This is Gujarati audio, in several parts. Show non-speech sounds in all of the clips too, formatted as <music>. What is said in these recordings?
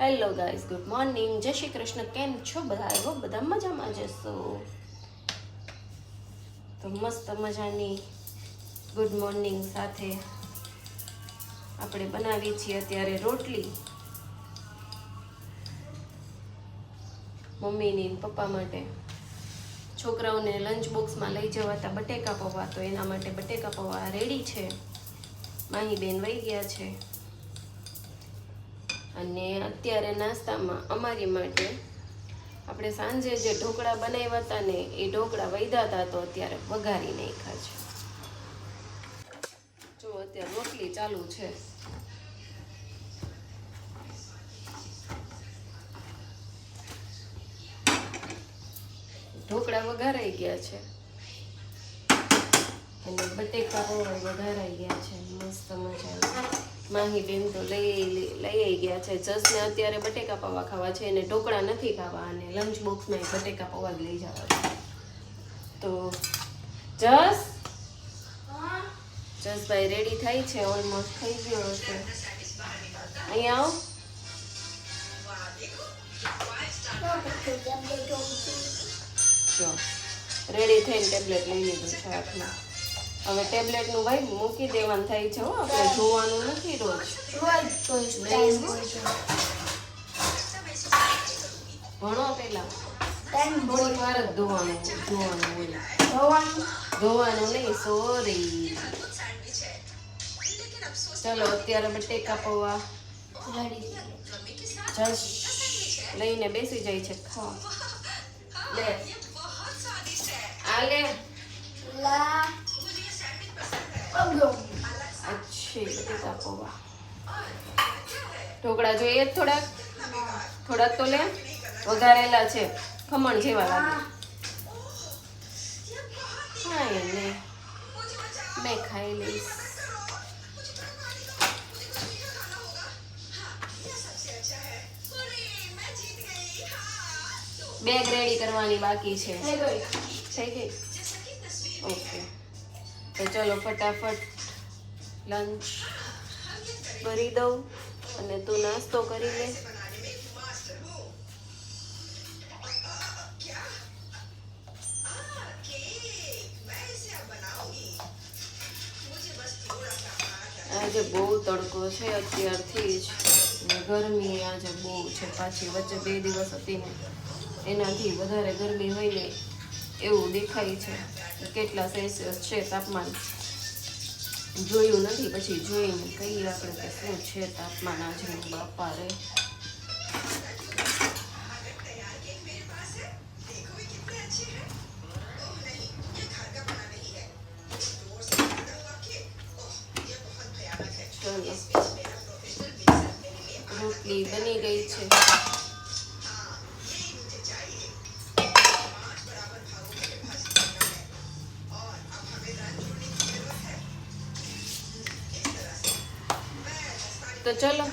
હેલો ગાઈઝ ગુડ મોર્નિંગ જય શ્રી કૃષ્ણ. કેમ છો બધા? એવો બધા મજામાં જશો તો મસ્ત મજાની ગુડ મોર્નિંગ સાથે આપણે બનાવી છીએ અત્યારે રોટલી. મમ્મીની પપ્પા માટે. છોકરાઓને લંચ બોક્સમાં લઈ જવાતા બટેકા પૌવા. તો એના માટે બટેકા પૌવા રેડી છે. માહી બેન વહી ગયા છે. અને અત્યારે નાસ્તામાં અમારી માટે આપણે સાંજે જે ઢોકળા બનાવ્યા હતા ને, એ ઢોકળા વૈધા હતા, તો અત્યારે વઘારી નાખ્યા છે. જો અત્યારે રોટલી ચાલુ છે. ઢોકળા વઘારાઈ ગયા છે. અને બટેકા વઘારાઈ ગયા છે. મસ્ત મજા માહી બેન તો લઈ લઈ ગયા છે. જસને અત્યારે બટેકા પૌવા ખાવા છે અને ઢોકળા નથી ખાવા અને લંચ બોક્સમાં એ બટેકા પૌવા જ લઈ જવા છે. તો જસ? જસભાઈ રેડી થાય છે ઓલમોસ્ટ થઈ ગયો હશે. અહીંયા આવો. રેડી થઈને ટેબ્લેટ લઈ લીધું છે હાથમાં. હવે ટેબ્લેટનું ભાઈ મૂકી દેવાનું થાય છે આપણે જોવાનું નથી રોજ. ભણો પેલા. થોડીક વાર જ ધોવાનું ધોવાનું હોય ધોવાનું? નહીં સોરી. ચલો અત્યારે બટેકા પૌવા. લઈને બેસી જાય છે. ખાવા લે. આ લે. અચ્છી બટેકા પૌવા ઢોકળા જોઈએ થોડાક? થોડાક તો લે. વઘારેલા છે ખમણ જેવા લાગે. ખાય ને મેં ખાઈ લઈશ. બેગ રેડી કરવાની બાકી છે. થઈ ગઈ? ઓકે. તો ચલો ફટાફટ લંચ કરી દઉં અને તું નાસ્તો કરી લે. આજે બહુ તડકો છે અત્યારથી જ. ગરમી આજે બહુ છે. પાછી વચ્ચે બે દિવસ હતી ને. એનાથી વધારે ગરમી હોય ને એવું દેખાય છે. કેટલા સેલ્સિયસ છે તાપમાન જોયું નથી, પછી જોઈને કહીએ આપણે કે શું છે તાપમાન આજનું બાપા રે. ચલો રોટલી બની ગઈ છે. તો ચલો,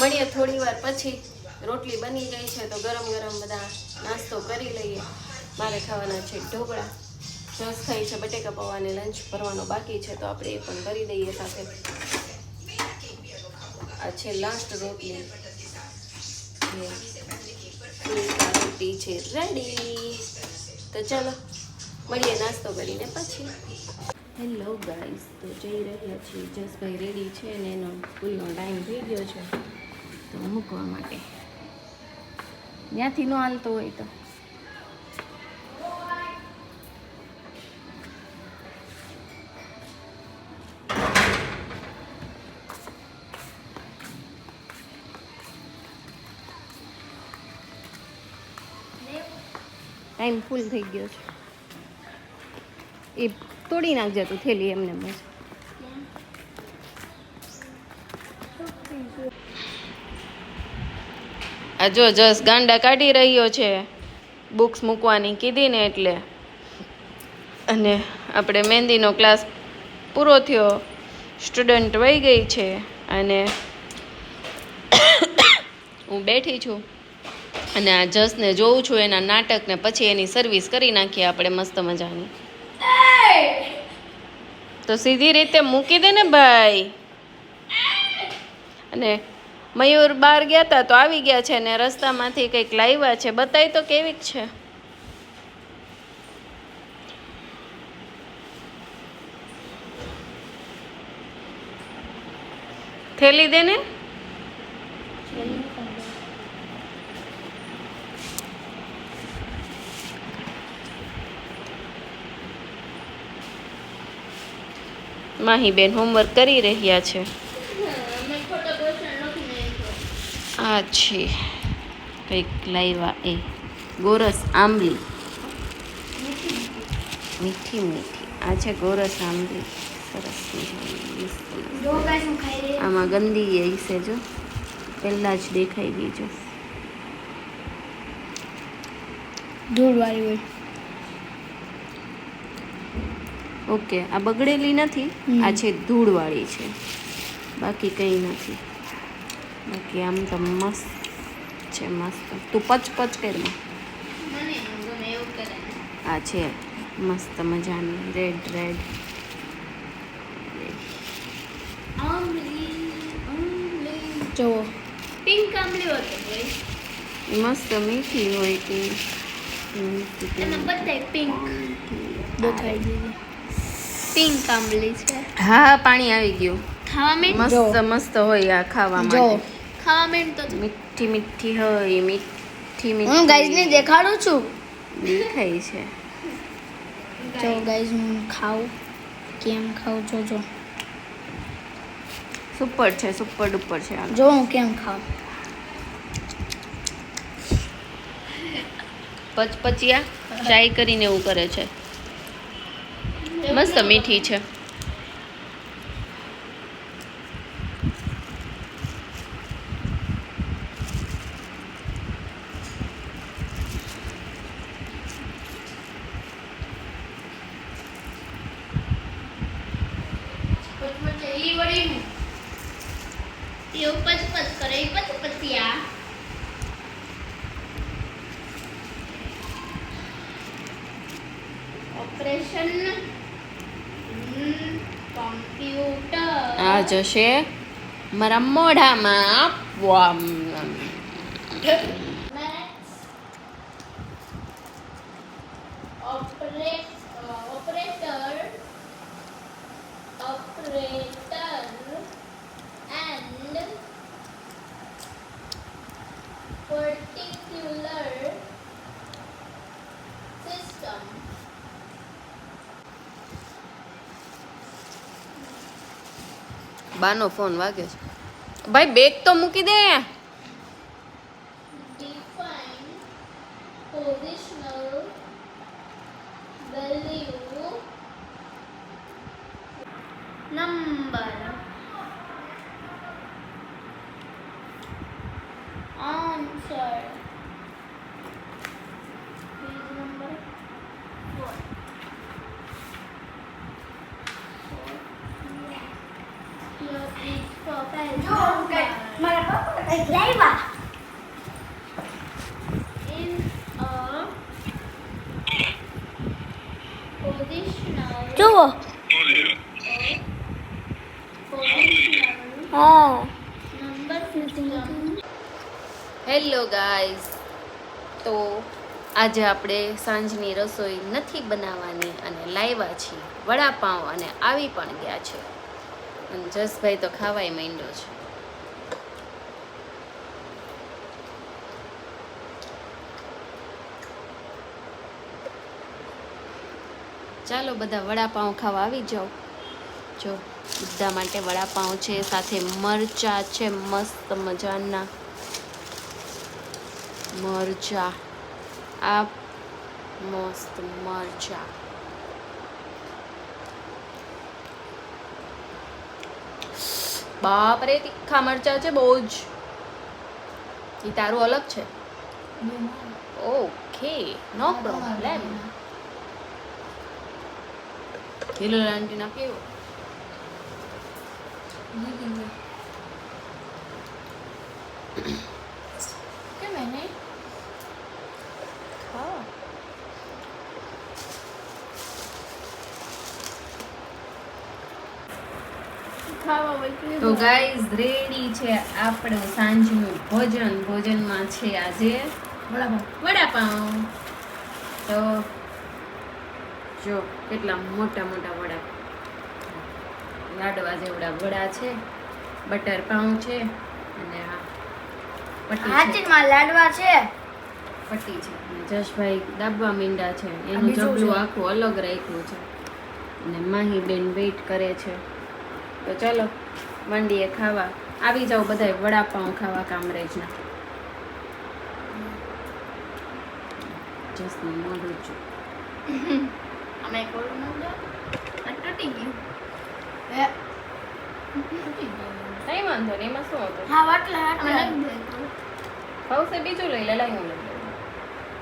મળીએ થોડી વાર પછી. રોટલી બની ગઈ છે, તો ગરમ ગરમ બધા નાસ્તો કરી લઈએ. મારે ખાવાના છે ઢોકળા. જસ થઈ છે, બટેકા પૌવાને લંચ ભરવાનો બાકી છે, તો આપણે એ પણ ભરી દઈએ સાથે. આ છે લાસ્ટ રોટલી. રોટી છે રેડી તો ચલો, મળીએ નાસ્તો કરીને પછી. હેલો ગાઈસ તો જઈ રહ્યા છીએ. જસભાઈ રેડી છે અને એનો સ્કૂલનો ટાઈમ થઈ ગયો છે. તો મૂકવા માટે. ત્યાંથી ન હાલતો હોય તો. ટાઈમ ફૂલ થઈ ગયો છે. એ તોડી નાખજે તું થેલી એમને બસ. આ જો જસ ગાંડા કાઢી રહ્યો છે. બુક્સ મૂકવાની કીધી ને એટલે. અને આપણે મહેંદીનો ક્લાસ પૂરો થયો. સ્ટુડન્ટ વહી ગઈ છે અને હું બેઠી છું. અને આ જસને જોઉં છું એના નાટકને પછી એની સર્વિસ કરી નાખીએ આપણે મસ્ત મજાની. તો સીધી રીતે મૂકી દે ને ભાઈ. અને મયુર બહાર ગયા હતા તો આવી ગયા છે ને રસ્તામાંથી કંઈક લાવ્યા છે. બતાવી તો કેવીક છે. થેલી દે ને. માહીબેન હોમવર્ક કરી રહ્યા છે. આ છે. કંઈક લાવ્યા એ. ગોરસ આંબલી. મીઠી મીઠી. આ છે ગોરસ આંબલી. સરસ. આમાં ગંદી એ છે જો. પહેલાં જ દેખાઈ ગઈ જો. ધૂળ વાળી હોય. ઓકે આ બગડેલી નથી આ છે ધૂળવાળી છે. બાકી કંઈ નથી. બાકી આમ તો મસ્ત છે મસ્ત. તું પચ પચ કરે આ છે મસ્ત મજાની. રેડ રેડ જુઓ. પિંક આંબલી હોતો મસ્ત મીઠી હોય કે બધાય પિંક દેખાઈ દીધી પિંક આંબલી છે. હા પાણી આવી ગયું. ખાવા મેં મસ્ત મસ્ત હોય આ ખાવા જો. માટે. ખાવા મેં તો મીઠી મીઠી હોય મીઠી હું ગાઈઝ ને મીઠી દેખાડું છું? દેખાય છે. જો ગાઈઝ હું ખાઉં. કેમ ખાઉં? જોજો સુપર છે સુપર ડુપર છે. જો હું કેમ ખાઉં? પચપચિયા ટ્રાય કરીને એવું કરે છે. મસ્ત મીઠી છે. ઓપરેશન આ જશે મારા મોઢામાં. બાનો ફોન વાગે છે ભાઈ બેગ તો મૂકી દે define positional in a positional જુઓ હા હેલો ગાઈઝ તો આજે આપણે સાંજની રસોઈ નથી બનાવવાની અને લાવ્યા છીએ. વડાપાઉં અને આવી પણ ગયા છે. અને જસભાઈ તો ખાવાય માંડ્યો છે. ચાલો બધા વડાપાઉં ખાવા આવી જાઓ. જો બધા માટે વડાપાઉં છે સાથે મરચા છે મસ્ત મજાના. મરચા. આ મસ્ત મરચા. બાપ રે તીખા મરચા છે બહુ જ. એ તારું અલગ છે? Okay no problem. Hello aunty ના કેવો કેમ એને ખાઓ તો ગાઈઝ રેડી છે આપણું સાંજનું ભોજન. ભોજનમાં છે આજે વડાપાઉં વડાપાઉં તો જો કેટલા મોટા મોટા વડા. લાડવા જેવડા વડા છે બટર પાઉં છે અને આ પટ્ટી લાડવા છે. પટ્ટી છે. અને જશભાઈ દાબવા મીંડા છે. એનું જબલું આખું અલગ રાખ્યું છે. અને માહી બેન વેઇટ કરે છે. તો ચલો મંડીએ ખાવા. આવી જાવ બધાય વડાપાઉં ખાવા કામરેજના. જસનું મોઢું છું <laughs> અમે કોલું ન દો આ તૂટી ગયું હે કઈ વાંધો નહીં એમાં શું હતું હા અમે લઈ ભાવશે બીજું લઈ લે લઈ હું લઈ લઉં.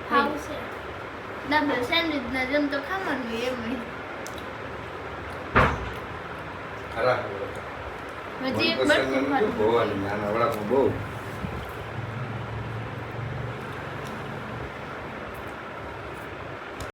ખાવશે ડબલ સેન્ડવિચ ના જેમ તો ખાવાનું એમ નહીં. હજી એક બટકું નથી ખાધું. નાના વડાપાઉં બહુ